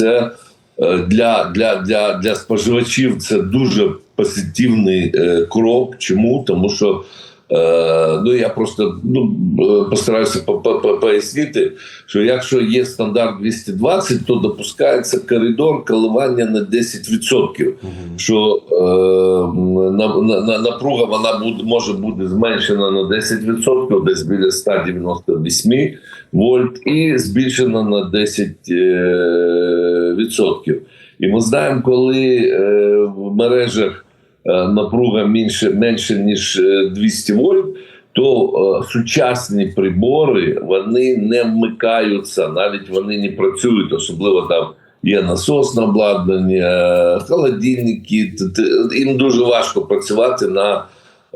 це е, для, для, для, для споживачів це дуже позитивний е, крок. Чому? Тому що ну я просто ну, е, постараюся по- по- по- пояснити, що якщо є стандарт 220, то допускається коридор коливання на 10%. Що е, на, на, на, напруга вона буде, може бути зменшена на 10%, десь біля 198 вольт, і збільшена на 10%. Е, відсотків. І ми знаємо, коли е, в мережах е, напруга менше, менше ніж е, 200 вольт, то е, сучасні прибори вони не вмикаються, навіть вони не працюють, особливо там. Є насосне обладнання, холодильники. Їм дуже важко працювати на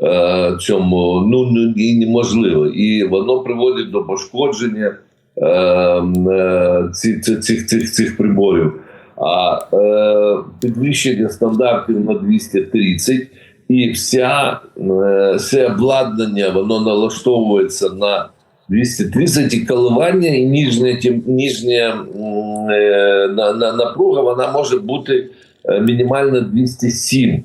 е, цьому. Ну ну, і неможливо. І воно приводить до пошкодження е, е, ці- ці- цих, цих, цих приборів. А е, підвищення стандартів на 230 і вся е, все обладнання воно налаштовується на 230 і коливання, і ніжня, ніжня е, на, на, напруга вона може бути мінімально 207.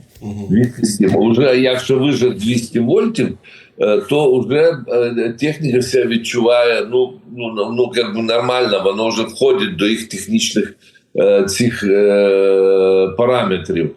207. Уже якщо виже 200 вольтів, е, то вже е, техніка вся відчуває ну, ну, ну, ну як би нормально, воно вже входить до їх технічних цих е, параметрів.